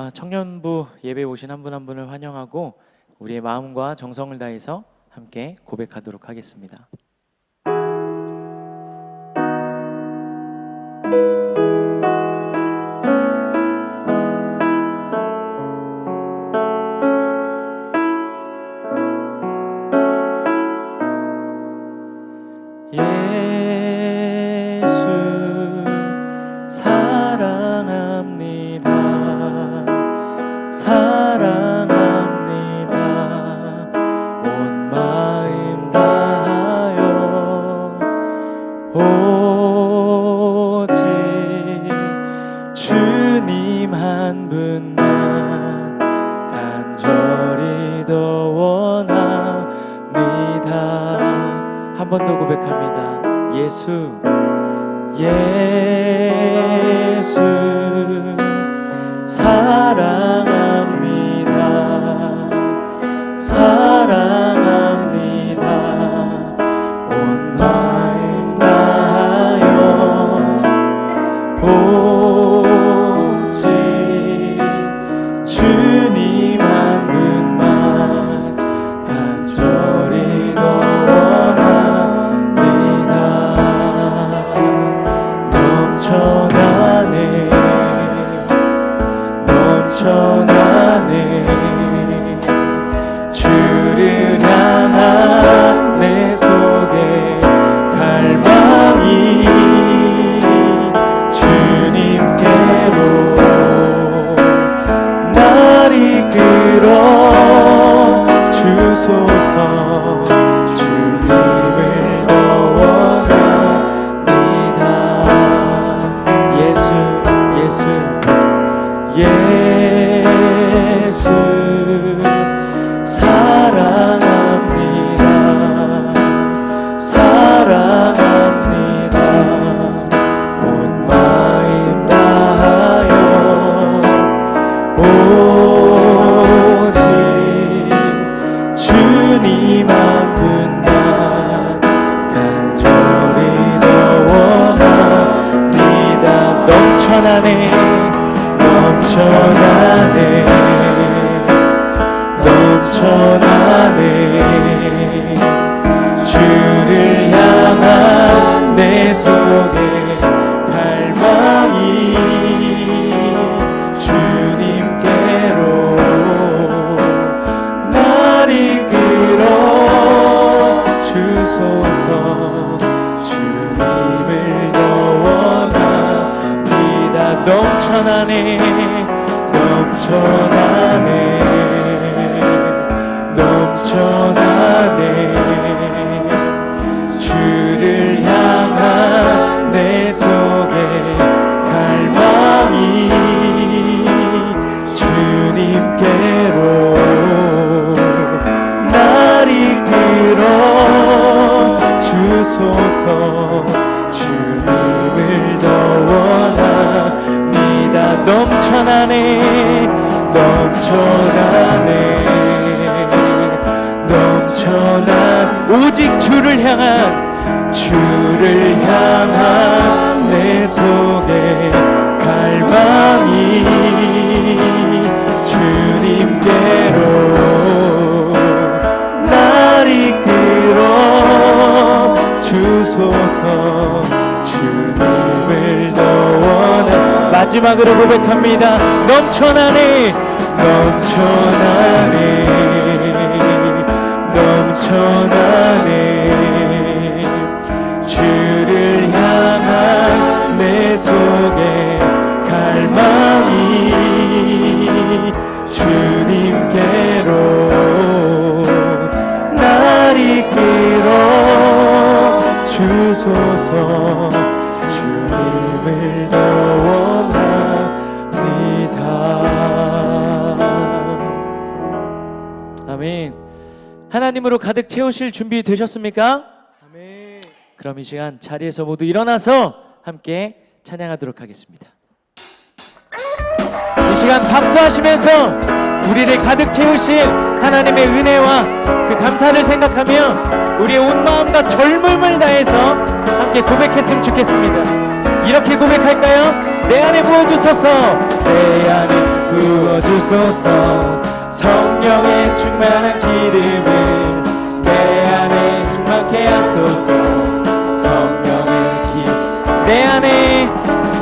아, 청년부 예배 오신 한 분 한 분을 환영하고 우리의 마음과 정성을 다해서 함께 고백하도록 하겠습니다. 넘쳐나네. 넘쳐나네. 주를 향한 내 속에 주를 마지막으로 고백합니다. 넘쳐나네. 넘쳐나네. 넘쳐나네. 주를 향한 내 속에 갈망이 주님께로 날 이끌어 주소서 아멘 하나님으로 가득 채우실 준비 되셨습니까? 아멘. 그럼 이 시간 자리에서 모두 일어나서 함께 찬양하도록 하겠습니다. 이 시간 박수하시면서 우리를 가득 채우실 하나님의 은혜와 그 감사를 생각하며 우리의 온 마음과 젊음을 다해서 함께 고백했으면 좋겠습니다. 이렇게 고백할까요? 내 안에 부어주소서. 내 안에 부어 부어주소서. 성령의 충만한 기름을 내 안에 충만케 하소서. 성령의 기내 안에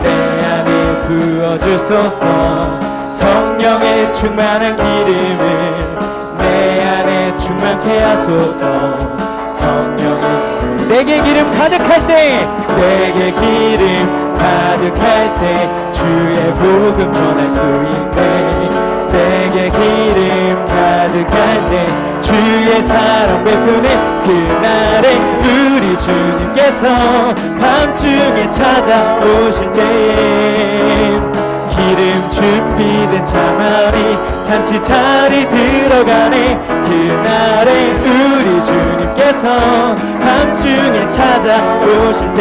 내 안에 부어주소서. 성령의 충만한 기름을 내 안에 충만케 하소서. 성령의 내게 기름 가득할 때 내게 기름 가득할 때 주의 복음 전할 수 있네. 내게 기름 가득할 때 주의 사랑 베푸네. 그날에 우리 주님께서 밤중에 찾아오실 때에 기름 준비된 차마리 잔치 자리 들어가네. 그날에 우리 주님께서 밤중에 찾아오실 때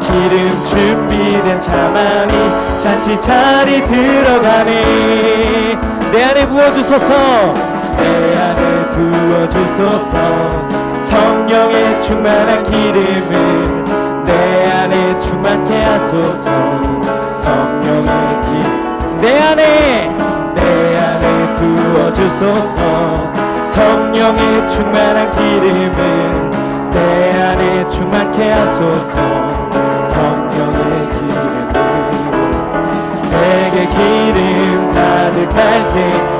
기름 준비된 차마리 잔치 자리 들어가네. 내 안에 부어주소서. 내 안에 부어주소서. 성령의 충만한 기름을 충만케 하소서 성령의 기내 안에 내 안에 부어주소서. 성령의 충만한 기름을 내 안에 충만케 하소서. 성령의 기름을 내게 기름 가득할 때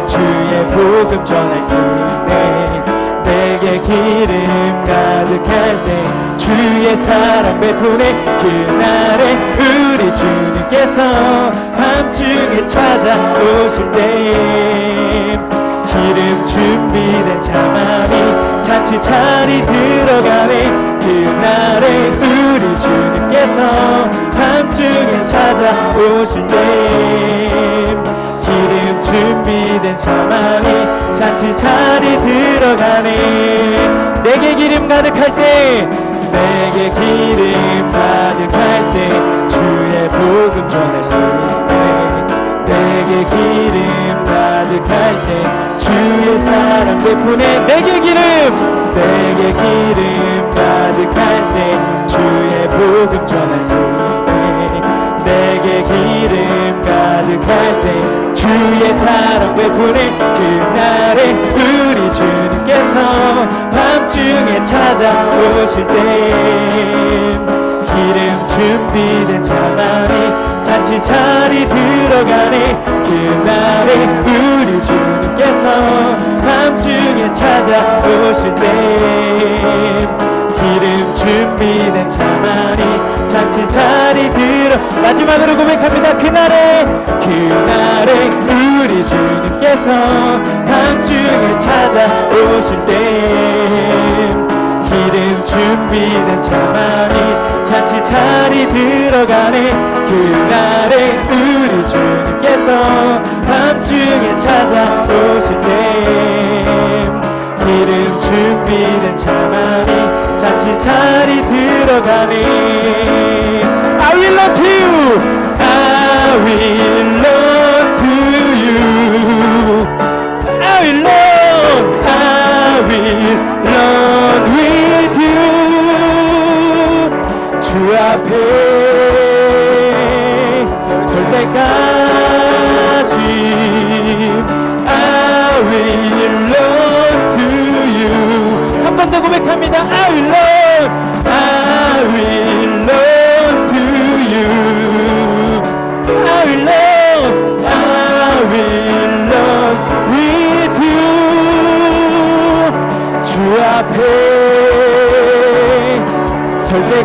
주의 복음 전할 수 있네. 내게 기름 가득할 때 주의 사랑 베푸네. 그날에 우리 주님께서 밤중에 찾아오실 때 기름 준비된 차마리 잔치 자리 들어가네. 그날에 우리 주님께서 밤중에 찾아오실 때 기름 준비된 차마리 잔치 자리 들어가네. 내게 기름 가득할 때 내게 기름 가득할 때 주의 복음 전할 수 있네. 내게 기름 가득할 때 주의 사랑 베푸네. 내게 기름. 내게 기름 가득할 때 주의 복음 전할 수 있네. 내게 기름 가득할 때 주의 사랑 베푸네 그날에 우리 주님께서 밤중에 찾아오실 때 기름 준비된 차마리 잔치 자리 들어가네. 그날에 우리 주님께서 밤중에 찾아오실 때 기름 준비된 차마리 잔치 자리 들어 마지막으로 고백합니다. 그날에 그날에 우리 주님께서 밤중에 찾아오실 때 기름 준비된 차마리 잔치 자리 들어가네. 그날에 우리 주님께서 밤중에 찾아오실 때 기름 준비된 차마리 잔치 자리 들어가네 I will love you I will love you I will run, I will run with you 주 앞에 설 때까지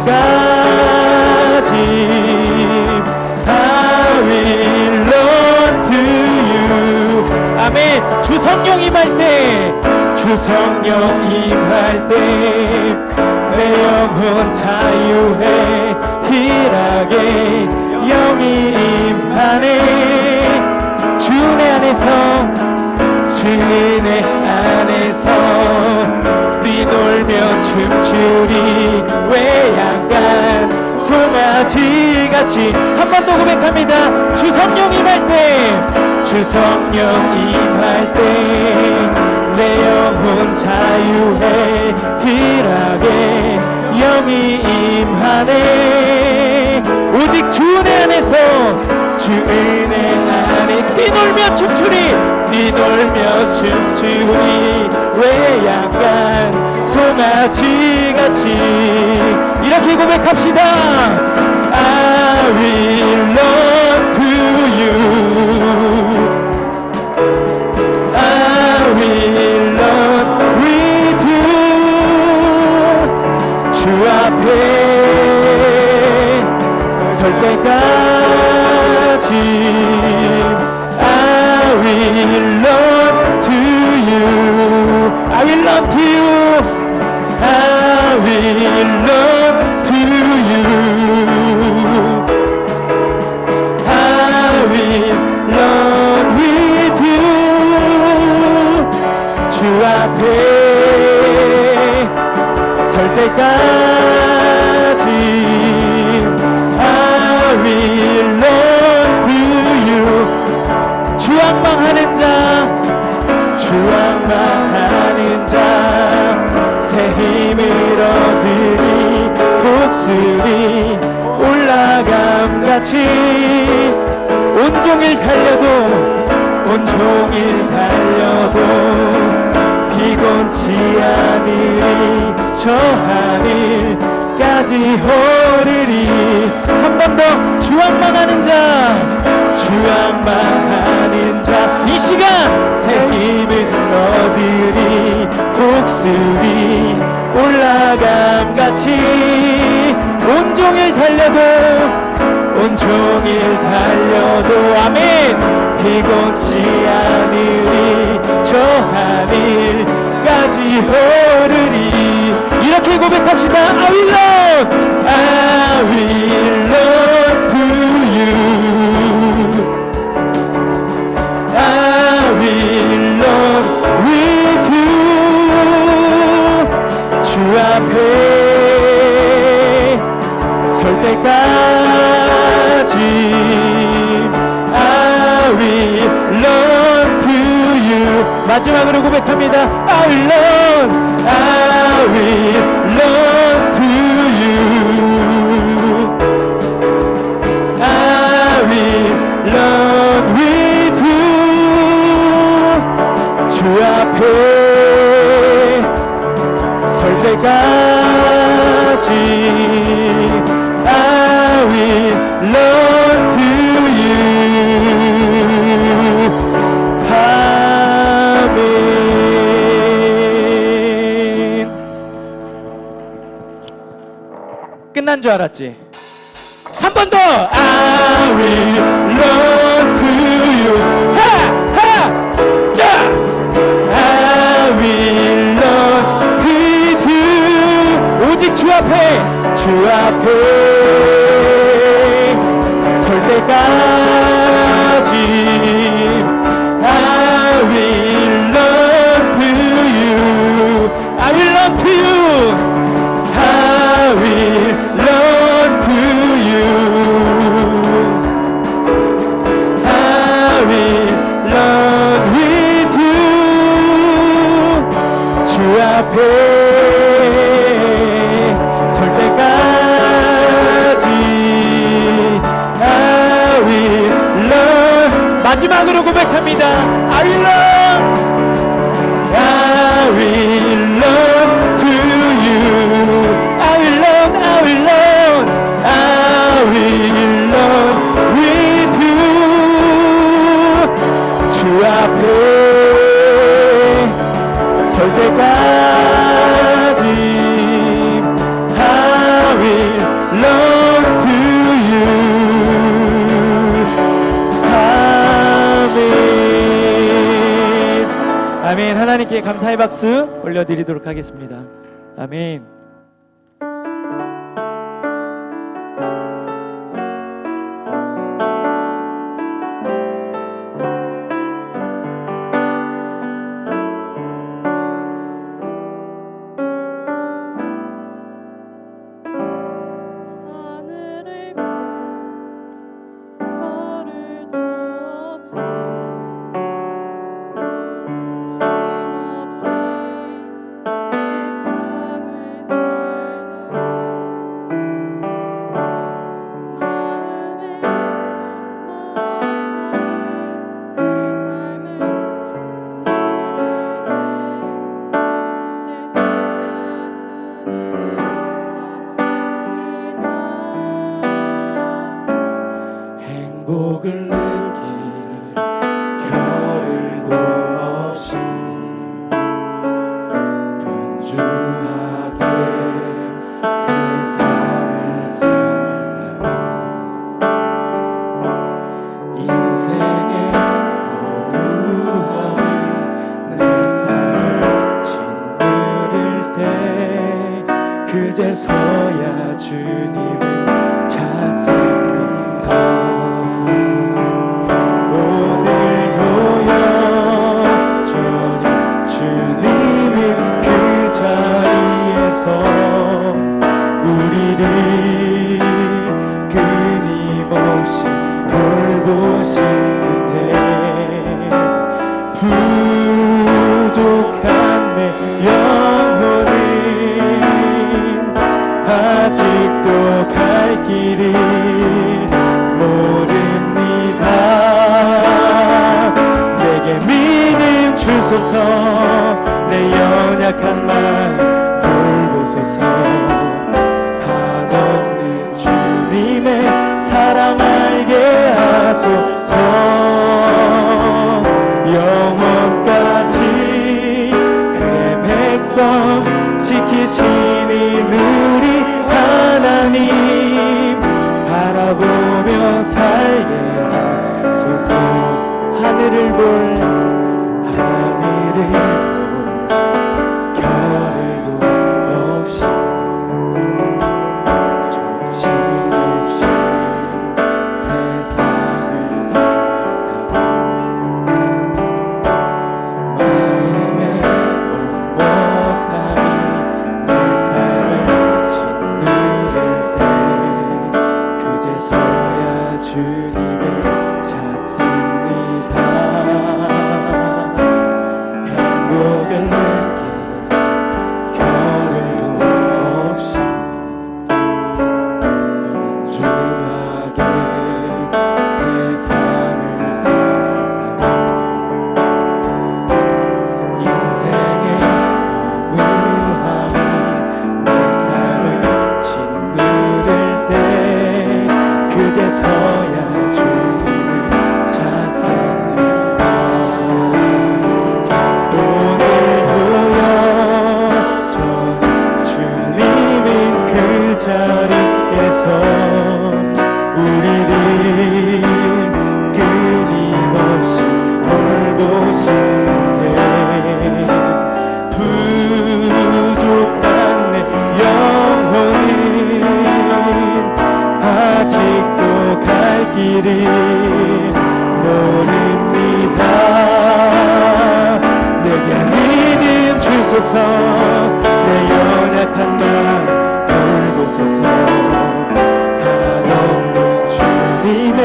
설 때까지. I will 아멘. 주 성령 임할 때주 성령 임할 때. 내 영혼 자유해. 희락에 영이 임하네. 안에서 주내 안에서 뛰놀며 춤추리. 외양간 송아지 같이. 한 번 더 고백합니다. 주 성령 임할 때 주 성령 임할 때 내 영혼 자유해 희락에 영이 임하네. 오직 주내 안에서 주주 은혜 안에 뛰놀며 춤추리. 뛰놀며 춤추리. 왜 약간 송아지같이 이렇게 고백합시다. I will run 같이 온종일 달려도 온종일 달려도 피곤치 않으리 저 하늘까지 오르리. 한 번 더 주악망하는 자 주악망하는 자. 이 시간 새 힘을 얻으리. 독수리 올라감 같이 온종일 달려도 온종일 달려도 아멘. 피곤치 않으리 저 하늘까지 오르리. 이렇게 고백합시다. will 합니다 I will run I will run to you I will run with you 주 앞에 설 때까지 끝난 줄 알았지? 한 번 더! I will run to you 하! 하! 자! I will run to you 오직 주 앞에 주 앞에 설 때까지 I will run to you I will run to you 앞에 설 때까지 I will run 마지막으로 고백합니다 I will run I will run to you. I will run, I will run, I will run with you. 주 앞에 설 때까지 하나님께 감사의 박수 올려드리도록 하겠습니다. 아멘. 주님을 주소서 내 연약한 말 돌보소서. 한없는 주님의 사랑 알게 하소서. 영원까지 그의 백성 지키시는 우리 하나님 바라보며 살게 하소서. 하늘을 볼 길을 모릅니다. 내게 믿음 주소서. 내 연약한 날 돌보소서. 한없는 주님의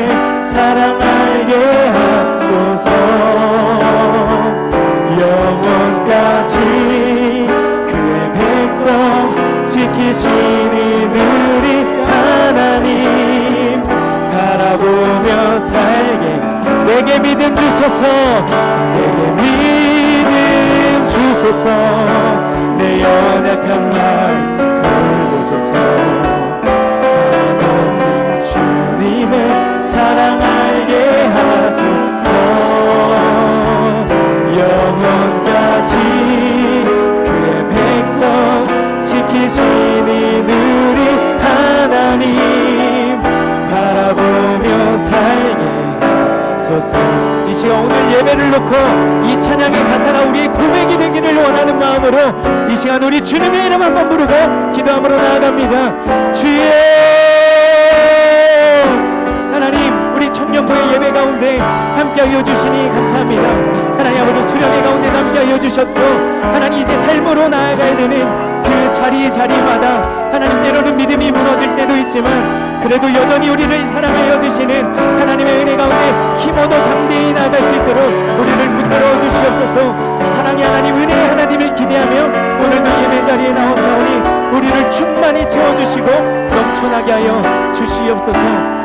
사랑 알게 하소서. 영원까지 그의 백성 지키시는 우리 하나님 보며 살게. 내게 믿음 주소서. 내게 믿음 주소서. 내 연약한 말 돌보소서 살게 하소서. 이 시간 오늘 예배를 놓고 이 찬양의 가사가 우리의 고백이 되기를 원하는 마음으로 이 시간 우리 주님의 이름 한번 부르고 기도함으로 나아갑니다. 주여! 하나님 우리 청년부의 예배 가운데 함께 하여 주시니 감사합니다. 하나님 아버지 수련회 가운데 함께 하여 주셨고 하나님 이제 삶으로 나아가야 되는 그 자리 자리마다 그래도 여전히 우리를 사랑하여 주시는 하나님의 은혜 가운데 힘어도 담대히 나아갈 수 있도록 우리를 붙들어 주시옵소서. 사랑의 하나님 은혜의 하나님을 기대하며 오늘도 예배 자리에 나오사오니 우리를 충만히 채워주시고 넘쳐나게 하여 주시옵소서